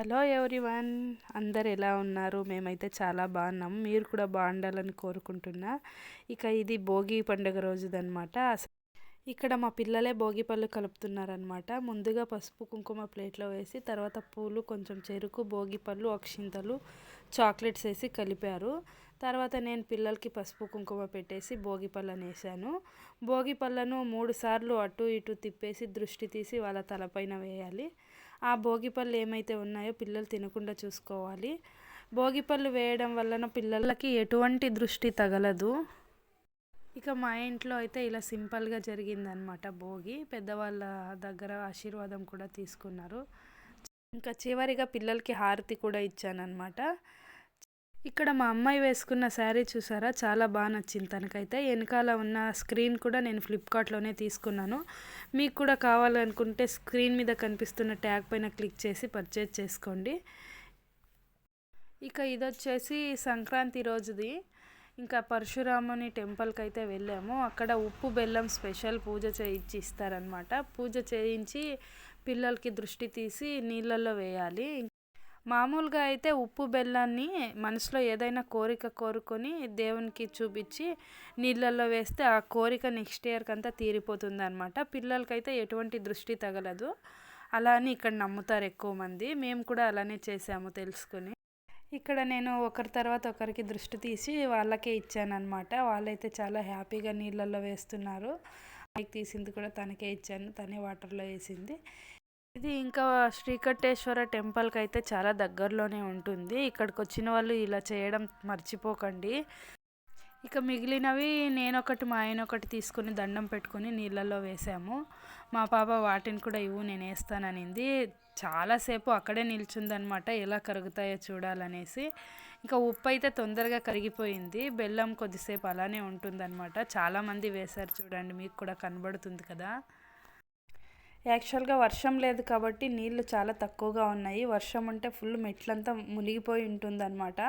Hello everyone? అందరు ఎలా ఉన్నారు? మేమైతే చాలా బాగున్నాం. మీరు కూడా బాగుండాలని కోరుకుంటున్నా. ఇక ఇది భోగి పండుగ రోజుదనమాట ఇక్కడ మా పిల్లలే భోగి పళ్ళు కలుపుతున్నారనమాట ముందుగా పసుపు కుంకుమ ప్లేట్లో వేసి తర్వాత పూలు కొంచెం చెరుకు భోగి పళ్ళు అక్షింతలు చాక్లెట్స్ వేసి కలిపారు. తర్వాత నేను పిల్లలకి పసుపు కుంకుమ పెట్టేసి భోగి పళ్ళను వేసాను భోగి పళ్ళను మూడు సార్లు అటు ఇటు తిప్పేసి దృష్టి తీసి వాళ్ళ తలపైన వేయాలి. ఆ భోగిపళ్ళు ఏమైతే ఉన్నాయో పిల్లలు తినకుండా చూసుకోవాలి. భోగిపళ్ళు వేయడం వలన పిల్లలకి ఎటువంటి దృష్టి తగలదు. ఇక మా ఇంట్లో అయితే ఇలా సింపుల్గా జరిగిందనమాట భోగి. పెద్దవాళ్ళ దగ్గర ఆశీర్వాదం కూడా తీసుకున్నారు. ఇంకా చివరిగా పిల్లలకి హారతి కూడా ఇచ్చానమాట ఇక్కడ మా అమ్మాయి వేసుకున్న శారీ చూసారా? చాలా బాగా నచ్చింది తనకైతే. వెనకాల ఉన్న స్క్రీన్ కూడా నేను ఫ్లిప్కార్ట్లోనే తీసుకున్నాను. మీకు కూడా కావాలనుకుంటే స్క్రీన్ మీద కనిపిస్తున్న ట్యాగ్ పైన క్లిక్ చేసి పర్చేజ్ చేసుకోండి. ఇక ఇది వచ్చేసి సంక్రాంతి రోజుది. ఇంకా పరశురాముని టెంపుల్కి అయితే వెళ్ళాము. అక్కడ ఉప్పు బెల్లం స్పెషల్ పూజ చేయించి ఇస్తారనమాట పూజ చేయించి పిల్లలకి దృష్టి తీసి నీళ్ళల్లో వేయాలి. మామూలుగా అయితే ఉప్పు బెల్లాన్ని మనసులో ఏదైనా కోరిక కోరుకొని దేవునికి చూపించి నీళ్ళల్లో వేస్తే ఆ కోరిక నెక్స్ట్ ఇయర్కి అంతా తీరిపోతుంది అనమాట పిల్లలకైతే ఎటువంటి దృష్టి తగలదు. అలా అని ఇక్కడ నమ్ముతారు ఎక్కువ మంది. మేము కూడా అలానే చేసాము తెలుసుకొని. ఇక్కడ నేను ఒకరి తర్వాత ఒకరికి దృష్టి తీసి వాళ్ళకే ఇచ్చానమాట వాళ్ళైతే చాలా హ్యాపీగా నీళ్ళల్లో వేస్తున్నారు. తీసింది కూడా తనకే ఇచ్చాను. తనే వాటర్లో వేసింది. ఇది ఇంకా శ్రీకటేశ్వర టెంపుల్కి అయితే చాలా దగ్గరలోనే ఉంటుంది. ఇక్కడికి వచ్చిన వాళ్ళు ఇలా చేయడం మర్చిపోకండి. ఇక మిగిలినవి నేను ఒకటి మా ఆయన ఒకటి తీసుకుని దండం పెట్టుకుని నీళ్ళల్లో వేసాము. మా పాప వాటిని కూడా ఇవ్వు నేను వేస్తాననింది. చాలాసేపు అక్కడే నిల్చుందనమాట. ఎలా కరుగుతాయో చూడాలనేసి. ఇంకా ఉప్పు అయితే తొందరగా కరిగిపోయింది. బెల్లం కొద్దిసేపు అలానే ఉంటుందన్నమాట చాలామంది వేశారు చూడండి మీకు కూడా కనబడుతుంది కదా. యాక్చువల్గా వర్షం లేదు కాబట్టి నీళ్ళు చాలా తక్కువగా ఉన్నాయి. వర్షం ఉంటే ఫుల్ మెట్లంతా మునిగిపోయి ఉంటుందన్నమాట.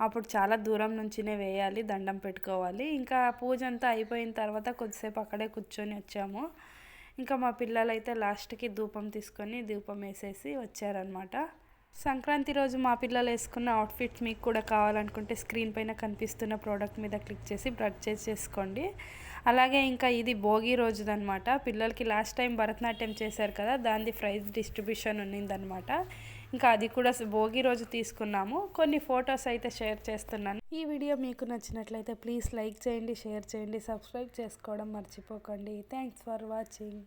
అప్పుడు చాలా దూరం నుంచినే వేయాలి దండం పెట్టుకోవాలి. ఇంకా పూజ అంతా అయిపోయిన తర్వాత కొద్దిసేపు అక్కడే కూర్చొని వచ్చాము. ఇంకా మా పిల్లలైతే లాస్ట్కి ధూపం తీసుకొని ధూపం వేసేసి వచ్చారనమాట సంక్రాంతి రోజు మా పిల్లలు వేసుకున్న అవుట్ఫిట్ మీకు కూడా కావాలనుకుంటే స్క్రీన్ పైన కనిపిస్తున్న ప్రోడక్ట్ మీద క్లిక్ చేసి పర్చేస్ చేసుకోండి. అలాగే ఇంకా ఇది భోగి రోజుదనమాట పిల్లలకి లాస్ట్ టైం భరతనాట్యం చేశారు కదా దాని ప్రైజ్ డిస్ట్రిబ్యూషన్ ఉన్నిందనమాట ఇంకా అది కూడా భోగి రోజు తీసుకున్నాము. కొన్ని ఫొటోస్ అయితే షేర్ చేస్తున్నాను. ఈ వీడియో మీకు నచ్చినట్లయితే ప్లీజ్ లైక్ చేయండి షేర్ చేయండి సబ్స్క్రైబ్ చేసుకోవడం మర్చిపోకండి. Thanks for watching